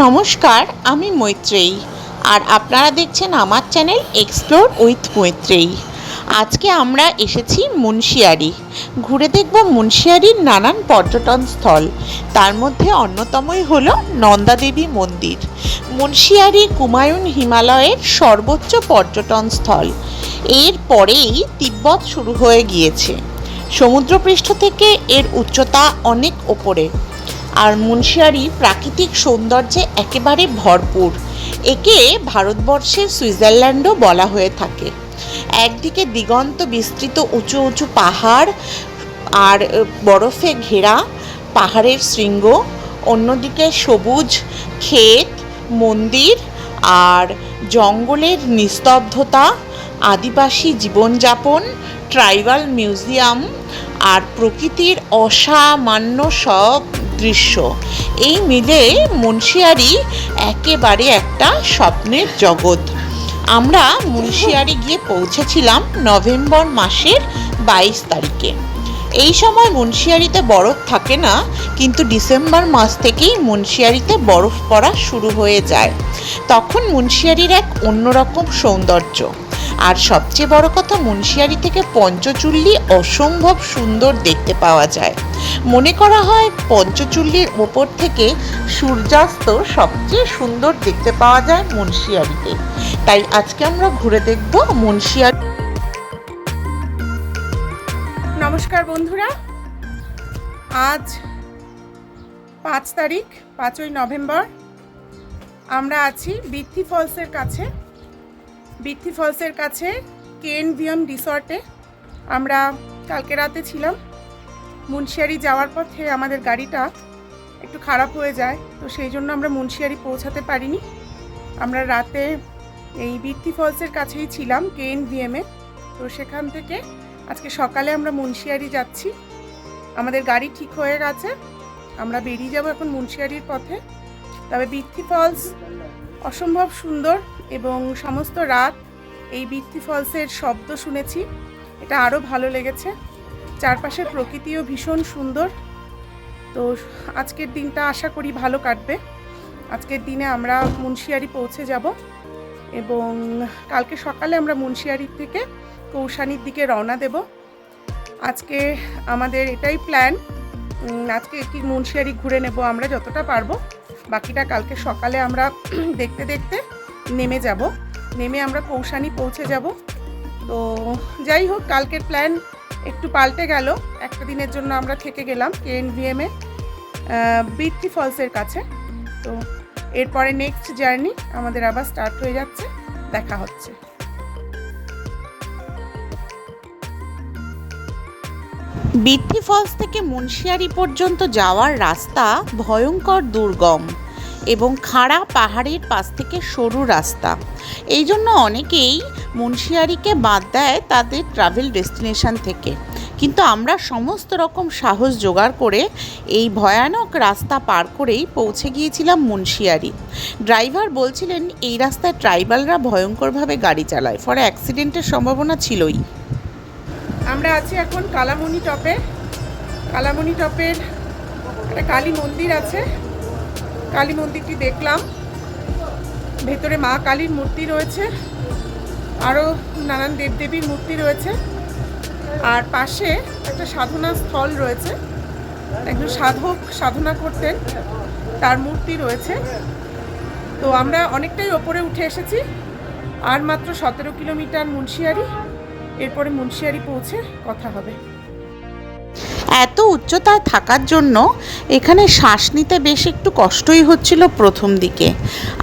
নমস্কার, আমি মৈত্রেয়ী। আর আপনারা দেখছেন আমার চ্যানেল এক্সপ্লোর উইথ মৈত্রেয়ী। আজকে আমরা এসেছি মুন্সিয়ারি। ঘুরে দেখব মুন্সিয়ারির নানান পর্যটন স্থল। তার মধ্যে অন্যতমই হল নন্দাদেবী মন্দির। মুন্সিয়ারি কুমায়ুন হিমালয়ের সর্বোচ্চ পর্যটন স্থল। এর পরেই তিব্বত শুরু হয়ে গিয়েছে। সমুদ্রপৃষ্ঠ থেকে এর উচ্চতা অনেক ওপরে। আর মুন্সিয়ারি প্রাকৃতিক সৌন্দর্যে একেবারে ভরপুর। একে ভারতবর্ষের সুইজারল্যান্ডও বলা হয়ে থাকে। একদিকে দিগন্ত বিস্তৃত উঁচু উঁচু পাহাড় আর বরফে ঘেরা পাহাড়ের শৃঙ্গ, অন্যদিকে সবুজ ক্ষেত, মন্দির আর জঙ্গলের নিস্তব্ধতা, আদিবাসী জীবনযাপন, ট্রাইবাল মিউজিয়াম আর প্রকৃতির অসামান্য সব দৃশ্য। এই মিলে মুন্সিয়ারি একেবারে একটা স্বপ্নের জগৎ। আমরা মুন্সিয়ারি গিয়ে পৌঁছেছিলাম নভেম্বর মাসের বাইশ তারিখে। এই সময় মুন্সিয়ারিতে বরফ থাকে না, কিন্তু ডিসেম্বর মাস থেকেই মুন্সিয়ারিতে বরফ পড়া শুরু হয়ে যায়। তখন মুন্সিয়ারির এক অন্যরকম সৌন্দর্য। আর সবচেয়ে বড় কথা মুন্সিয়ারি থেকে পঞ্চচুল্লি অসম্ভব সুন্দর দেখতে পাওয়া যায়। মনে করা হয় পঞ্চচুল্লির ওপর থেকে সূর্যাস্ত সবচেয়ে সুন্দর দেখতে পাওয়া যায় মুন্সিয়ারিতে। তাই আজকে আমরা ঘুরে দেখব মুন্সিয়ারি নমস্কার বন্ধুরা। আজ পাঁচ তারিখ, পাঁচই নভেম্বর। আমরা আছি বৃদ্ধি ফলসের কাছে। বৃদ্ধি ফলসের কাছে কেন ভিএম রিসর্টে। আমরা কালকে রাতে ছিলাম। মুন্সিয়ারি যাওয়ার পথে আমাদের গাড়িটা একটু খারাপ হয়ে যায়, তো সেই জন্য আমরা মুন্সিয়ারি পৌঁছাতে পারিনি। আমরা রাতে এই বৃত্তি ফলসের কাছেই ছিলাম, কেন ভিএমে তো সেখান থেকে আজকে সকালে আমরা মুন্সিয়ারি যাচ্ছি। আমাদের গাড়ি ঠিক হয়ে গেছে। আমরা বেরিয়ে যাব এখন মুন্সিয়ারির পথে। তবে বৃত্তি ফলস অসম্ভব সুন্দর এবং সমস্ত রাত এই বৃত্তি ফলসের শব্দ শুনেছি। এটা আরও ভালো লেগেছে। চারপাশের প্রকৃতিও ভীষণ সুন্দর। তো আজকের দিনটা আশা করি ভালো কাটবে। আজকের দিনে আমরা মুন্সিয়ারি পৌঁছে যাব এবং কালকে সকালে আমরা মুন্সিয়ারি থেকে কৌশানির দিকে রওনা দেব। আজকে আমাদের এটাই প্ল্যান আজকে একটি মুন্সিয়ারি ঘুরে নেব আমরা যতটা পারব। বাকিটা কালকে সকালে আমরা দেখতে দেখতে নেমে যাব। নেমে আমরা কৌশানি পৌঁছে যাব। তো যাই হোক, কালকের প্ল্যান একটু পাল্টে গেল। একটা দিনের জন্য আমরা থেকে গেলাম কে এন ভি কেএনভিএমে বৃত্তি ফলসের কাছে। তো এরপরে নেক্সট জার্নি আমাদের আবার স্টার্ট হয়ে যাচ্ছে, দেখা হচ্ছে। বৃদ্ধি ফলস থেকে মুন্সিয়ারি পর্যন্ত যাওয়ার রাস্তা ভয়ঙ্কর দুর্গম এবং খাড়া পাহাড়ের পাশ থেকে সরু রাস্তা। এই জন্য অনেকেই মুন্সিয়ারিকে বাদ দেয় তাদের ট্রাভেল ডেস্টিনেশন থেকে। কিন্তু আমরা সমস্ত রকম সাহস জোগাড় করে এই ভয়ানক রাস্তা পার করেই পৌঁছে গিয়েছিলাম মুন্সিয়ারি। ড্রাইভার বলছিলেন, এই রাস্তায় ট্রাইবালরা ভয়ঙ্করভাবে গাড়ি চালায়। ফলে অ্যাক্সিডেন্টের সম্ভাবনা ছিলই। আমরা আছি এখন কালামণি টপে। কালামণি টপের একটা কালী মন্দির আছে। কালী মন্দিরটি দেখলাম। ভেতরে মা কালীর মূর্তি রয়েছে। আরও নানান দেবদেবীর মূর্তি রয়েছে। আর পাশে একটা সাধনা স্থল রয়েছে। একজন সাধক সাধনা করতেন। তার মূর্তি রয়েছে। তো আমরা অনেকটাই ওপরে উঠে এসেছি। আর মাত্র সতেরো কিলোমিটার মুন্সিয়ারি। এরপরে মুন্সিয়ারি পৌঁছে কথা হবে। এত উচ্চতায় থাকার জন্য এখানে শ্বাস নিতে বেশ একটু কষ্টই হচ্ছিল প্রথম দিকে।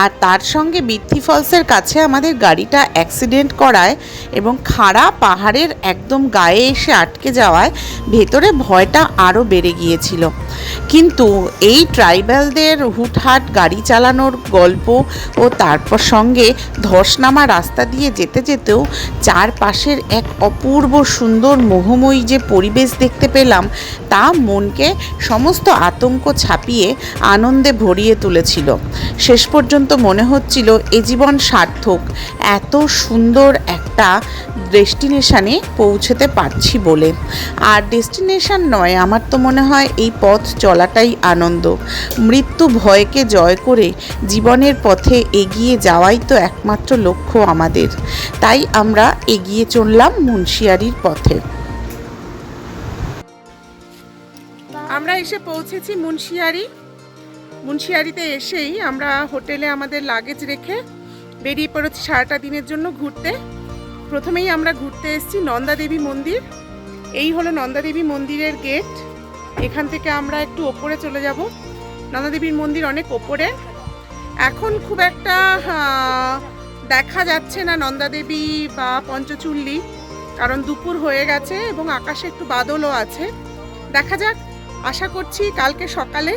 আর তার সঙ্গে বৃদ্ধি ফলসের কাছে আমাদের গাড়িটা অ্যাক্সিডেন্ট করায় এবং খাড়া পাহাড়ের একদম গায়ে এসে আটকে যাওয়ায় ভেতরে ভয়টা আরও বেড়ে গিয়েছিল। কিন্তু এই ট্রাইবালদের হুটহাট গাড়ি চালানোর গল্প ও তারপর সঙ্গে ধসনামা রাস্তা দিয়ে যেতে যেতেও চারপাশের এক অপূর্ব সুন্দর মোহময়ী যে পরিবেশ দেখতে পেলাম, তা মনকে সমস্ত আতঙ্ক ছাপিয়ে আনন্দে ভরিয়ে তুলেছিল। শেষ পর্যন্ত মনে হচ্ছিল এ জীবন সার্থক, এত সুন্দর একটা একটা ডেস্টিনেশানে পৌঁছতে পারছি বলে। আর ডেস্টিনেশন নয়, আমার তো মনে হয় এই পথ চলাটাই আনন্দ। মৃত্যু ভয়কে জয় করে জীবনের পথে এগিয়ে যাওয়াই তো একমাত্র লক্ষ্য আমাদের। তাই আমরা এগিয়ে চললাম মুন্সিয়ারির পথে। আমরা এসে পৌঁছেছি মুন্সিয়ারি। মুন্সিয়ারিতে এসেই আমরা হোটেলে আমাদের লাগেজ রেখে বেরিয়ে পড়েছি সারাটা দিনের জন্য ঘুরতে। প্রথমেই আমরা ঘুরতে এসেছি নন্দা দেবী মন্দির। এই হলো নন্দা দেবী মন্দিরের গেট এখান থেকে আমরা একটু ওপরে চলে যাব। নন্দা দেবীর মন্দির অনেক ওপরে। এখন খুব একটা দেখা যাচ্ছে না নন্দা দেবী বা পঞ্চচুল্লি। কারণ দুপুর হয়ে গেছে এবং আকাশে একটু বাদলও আছে। দেখা যাক, আশা করছি কালকে সকালে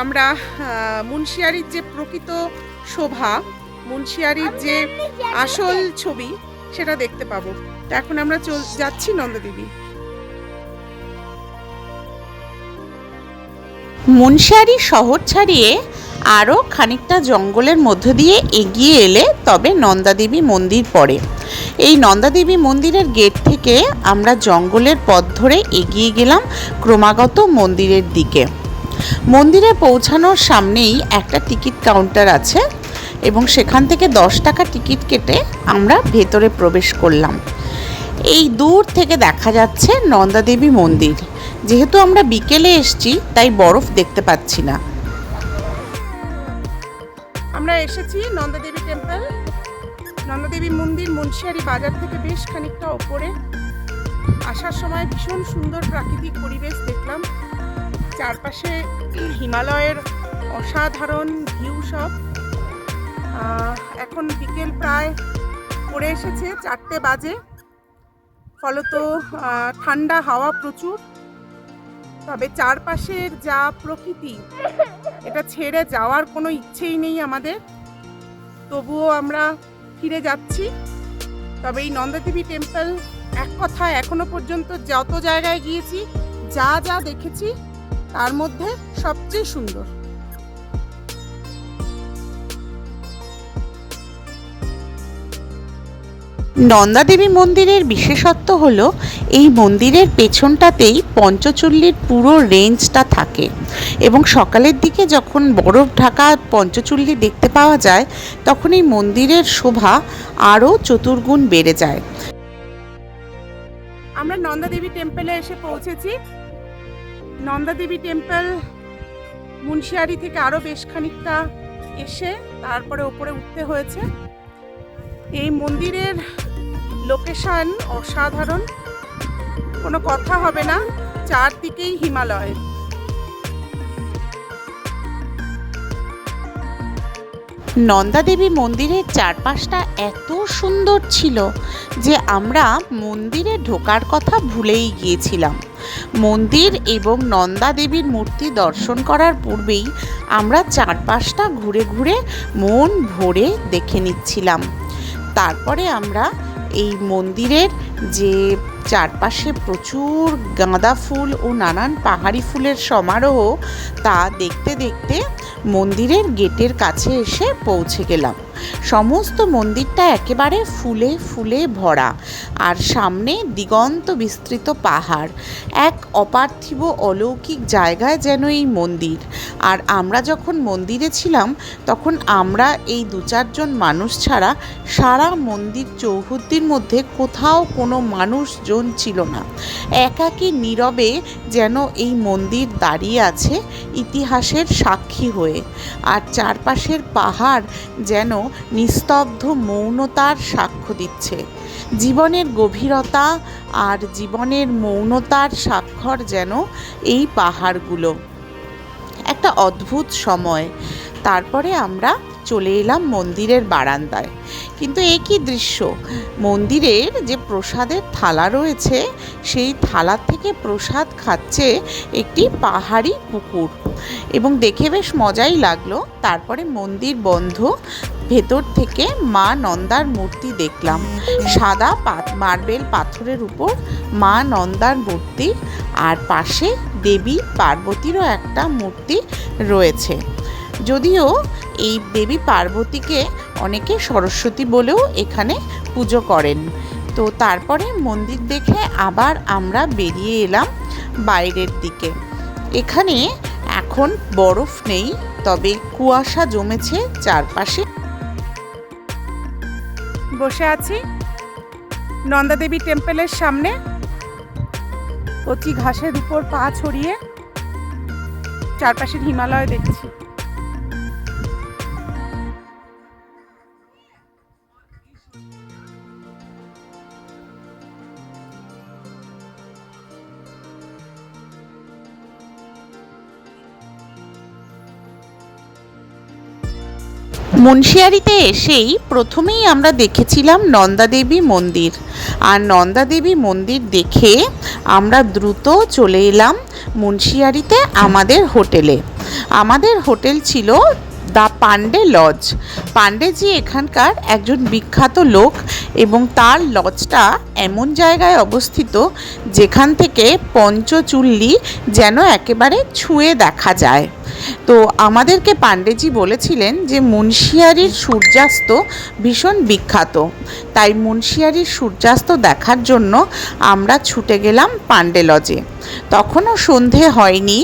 আমরা মুন্সিয়ারির যে প্রকৃত শোভা, মুন্সিয়ারির যে আসল ছবি সেটা দেখতে পাবো। তো এখন আমরা চল, যাচ্ছি নন্দদেবী। মুন্সিয়ারি শহর ছাড়িয়ে আরও খানিকটা জঙ্গলের মধ্য দিয়ে এগিয়ে এলে তবে নন্দাদেবী মন্দির পড়ে। এই নন্দাদেবী মন্দিরের গেট থেকে আমরা জঙ্গলের পথ ধরে এগিয়ে গেলাম ক্রমাগত মন্দিরের দিকে। মন্দিরে পৌঁছানোর সামনেই একটা টিকিট কাউন্টার আছে। এবং সেখান থেকে দশ টাকা টিকিট কেটে আমরা ভেতরে প্রবেশ করলাম। এই দূর থেকে দেখা যাচ্ছে নন্দাদেবী মন্দির। যেহেতু আমরা বিকেলে এসছি, তাই বরফ দেখতে পাচ্ছি না। আমরা এসেছি নন্দাদেবী টেম্পল। নন্দাদেবী মন্দির মুন্সিয়ারি বাজার থেকে বেশ খানিকটা ওপরে। আসার সময় ভীষণ সুন্দর প্রাকৃতিক পরিবেশ দেখলাম। চারপাশে হিমালয়ের অসাধারণ ভিউ সব। এখন বিকেল প্রায় পড়ে এসেছে চারটে বাজে। ফলত ঠান্ডা হাওয়া প্রচুর। তবে চারপাশের যা প্রকৃতি, এটা ছেড়ে যাওয়ার কোনো ইচ্ছেই নেই আমাদের। তবুও আমরা ফিরে যাচ্ছি। তবে এই নন্দাদেবী টেম্পল এক কথায় এখনও পর্যন্ত যত জায়গায় গিয়েছি, যা যা দেখেছি, তার মধ্যে সবচেয়ে সুন্দর। নন্দাদেবী মন্দিরের বিশেষত্ব হল, এই মন্দিরের পেছনটাতেই পঞ্চচল্লির পুরো রেঞ্জটা থাকে এবং সকালের দিকে যখন বরফ ঢাকা পঞ্চচল্লি দেখতে পাওয়া যায়, তখন এই মন্দিরের শোভা আরও চতুর্গুণ বেড়ে যায়। আমরা নন্দাদেবী টেম্পলে এসে পৌঁছেছি। নন্দাদেবী টেম্পল মুন্সিয়ারি থেকে আরও বেশ খানিকটা এসে তারপরে ওপরে উঠতে হয়েছে। এই মন্দিরের লোকেশান অসাধারণ। কোনো কথা হবে না, চারদিকেই হিমালয়। নন্দাদেবী মন্দিরের চারপাশটা এত সুন্দর ছিল যে আমরা মন্দিরে ঢোকার কথা ভুলেই গিয়েছিলাম। মন্দির এবং নন্দা দেবীর মূর্তি দর্শন করার পূর্বেই আমরা চারপাশটা ঘুরে ঘুরে মন ভরে দেখে নিচ্ছিলাম। তারপরে আমরা এই মন্দিরের যে চারপাশে প্রচুর গাঁদা ফুল ও নানান পাহাড়ি ফুলের সমারোহ, তা দেখতে দেখতে মন্দিরের গেটের কাছে এসে পৌঁছে গেলাম। সমস্ত মন্দিরটা একেবারে ফুলে ফুলে ভরা। আর সামনে দিগন্ত বিস্তৃত পাহাড়। এক অপার্থিব অলৌকিক জায়গায় যেন এই মন্দির। আর আমরা যখন মন্দিরে ছিলাম, তখন আমরা এই দু চারজন মানুষ ছাড়া সারা মন্দির চৌহদ্দির মধ্যে কোথাও কোনো মানুষজন ছিল না। একাকী নীরবে যেন এই মন্দির দাঁড়িয়ে আছে ইতিহাসের সাক্ষী হয়ে। আর চারপাশের পাহাড় যেন নিস্তব্ধ মৌনতার সাক্ষ্য দিচ্ছে। জীবনের গভীরতা আর জীবনের মৌনতার স্বাক্ষর যেন এই পাহাড়গুলো। একটা অদ্ভুত সময়। তারপরে আমরা চলে এলাম মন্দিরের বারান্দায়। কিন্তু এ দৃশ্য? মন্দিরের যে প্রসাদের থালা রয়েছে, সেই থালা থেকে প্রসাদ খাচ্ছে একটি পাহাড়ি কুকুর। এবং দেখে বেশ মজাই লাগল, তারপরে মন্দির বন্ধ, ভেতর থেকে মা নন্দার মূর্তি দেখলাম। সাদা পা- মার্বেল পাথরের উপর মা নন্দার মূর্তি, আর পাশে দেবী পার্বতীরও একটা মূর্তি রয়েছে। যদিও এই দেবী পার্বতীকে অনেকে সরস্বতী বলেও এখানে পুজো করেন। তো তারপরে মন্দির দেখে আবার আমরা বেরিয়ে এলাম বাইরের দিকে। এখানে এখন বরফ নেই, তবে কুয়াশা জমেছে চারপাশে। বসে আছি। নন্দাদেবী টেম্পলের সামনে। কচি ঘাসের উপর পা ছড়িয়ে চারপাশের হিমালয় দেখছি। মুন্সিয়ারিতে এসেই প্রথমেই আমরা দেখেছিলাম নন্দাদেবী মন্দির। আর নন্দাদেবী মন্দির দেখে আমরা দ্রুত চলে এলাম মুন্সিয়ারিতে আমাদের হোটেলে। আমাদের হোটেল ছিল দ্য পান্ডে লজ। পান্ডেজি এখানকার একজন বিখ্যাত লোক এবং তার লজটা এমন জায়গায় অবস্থিত যেখান থেকে পঞ্চচুল্লি যেন একেবারে ছুঁয়ে দেখা যায়। তো আমাদেরকে পাণ্ডেজি বলেছিলেন যে মুন্সিয়ারির সূর্যাস্ত ভীষণ বিখ্যাত। তাই মুন্সিয়ারির সূর্যাস্ত দেখার জন্য আমরা ছুটে গেলাম পাণ্ডে লজে। তখনও সন্ধে হয়নি,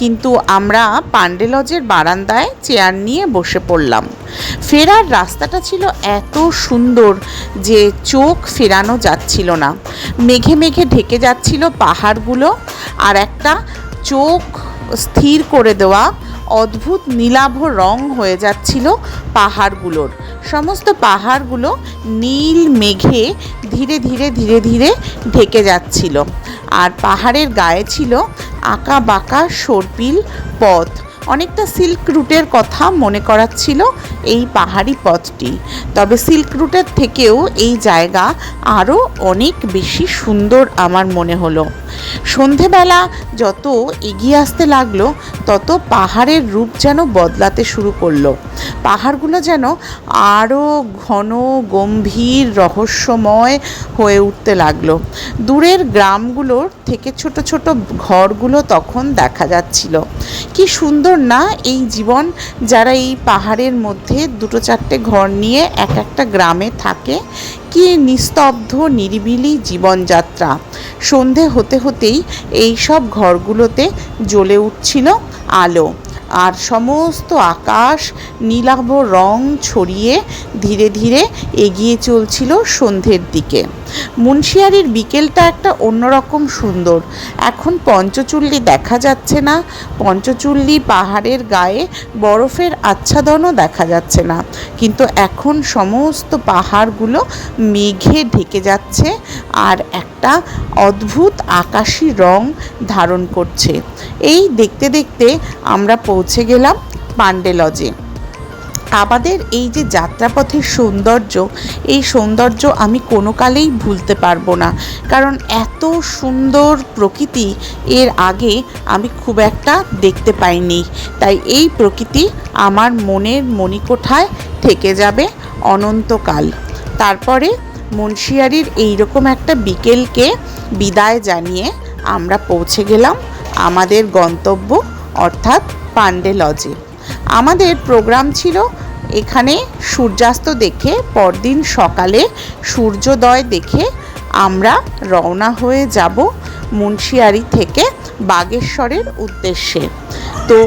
কিন্তু আমরা পাণ্ডে লজের বারান্দায় চেয়ার নিয়ে বসে পড়লাম। ফেরার রাস্তাটা ছিল এত সুন্দর যে চোখ ফেরানো যাচ্ছিল না। মেঘে মেঘে ঢেকে যাচ্ছিল পাহাড়গুলো আর একটা চোখ স্থির করে দেওয়া অদ্ভুত নীলাভ রং হয়ে যাচ্ছিল পাহাড়গুলোর। সমস্ত পাহাড়গুলো নীল মেঘে ধীরে ধীরে ধীরে ধীরে ঢেকে যাচ্ছিল। আর পাহাড়ের গায়ে ছিল আঁকা বাঁকা সর্পিল পথ। অনেকটা সিল্ক রুটের কথা মনে করাচ্ছিল এই পাহাড়ি পথটি। তবে সিল্ক রুটের থেকেও এই জায়গা আরও অনেক বেশি সুন্দর আমার মনে হলো। সন্ধেবেলা যত এগিয়ে আসতে লাগল, তত পাহাড়ের রূপ যেন বদলাতে শুরু করল। পাহাড়গুলো যেন আরও ঘন, গম্ভীর, রহস্যময় হয়ে উঠতে লাগল। দূরের গ্রামগুলোর থেকে ছোট ছোট ঘরগুলো তখন দেখা যাচ্ছিল। কি সুন্দর না? এই জীবন যারা এই পাহাড়ের মধ্যে দুটো চারটে ঘর নিয়ে এক একটা গ্রামে থাকে, কি নিস্তব্ধ, নিরিবিলি জীবনযাত্রা। সন্ধে হতে হতেই এই সব ঘরগুলোতে জ্বলে উঠছিল আলো। আর সমস্ত আকাশ নীলাভ রং ছড়িয়ে ধীরে ধীরে এগিয়ে চলছিল সন্ধ্যের দিকে। মুন্সিয়ারির বিকেলটা একটা অন্যরকম সুন্দর। এখন পঞ্চচুল্লি দেখা যাচ্ছে না। পঞ্চচুল্লি পাহাড়ের গায়ে বরফের আচ্ছাদনও দেখা যাচ্ছে না। কিন্তু এখন সমস্ত পাহাড়গুলো মেঘে ঢেকে যাচ্ছে আর একটা অদ্ভুত আকাশি রং ধারণ করছে। এই দেখতে দেখতে আমরা পৌঁছে গেলাম পান্ডে লজে। আমাদের এই যে যাত্রাপথের সৌন্দর্য, এই সৌন্দর্য আমি কোনো কালেই ভুলতে পারব না। কারণ এত সুন্দর প্রকৃতি এর আগে আমি খুব একটা দেখতে পাইনি। তাই এই প্রকৃতি আমার মনের মণিকোঠায় থেকে যাবে অনন্তকাল। তারপরে মুন্সিয়ারির এইরকম একটা বিকেলকে বিদায় জানিয়ে আমরা পৌঁছে গেলাম আমাদের গন্তব্য, অর্থাৎ পান্ডে লজে। আমাদের প্রোগ্রাম ছিল এখানে সূর্যাস্ত দেখে পরদিন সকালে সূর্যোদয় দেখে আমরা রওনা হয়ে যাব মুন্সিয়ারি থেকে বাগেশ্বরের উদ্দেশ্যে। তো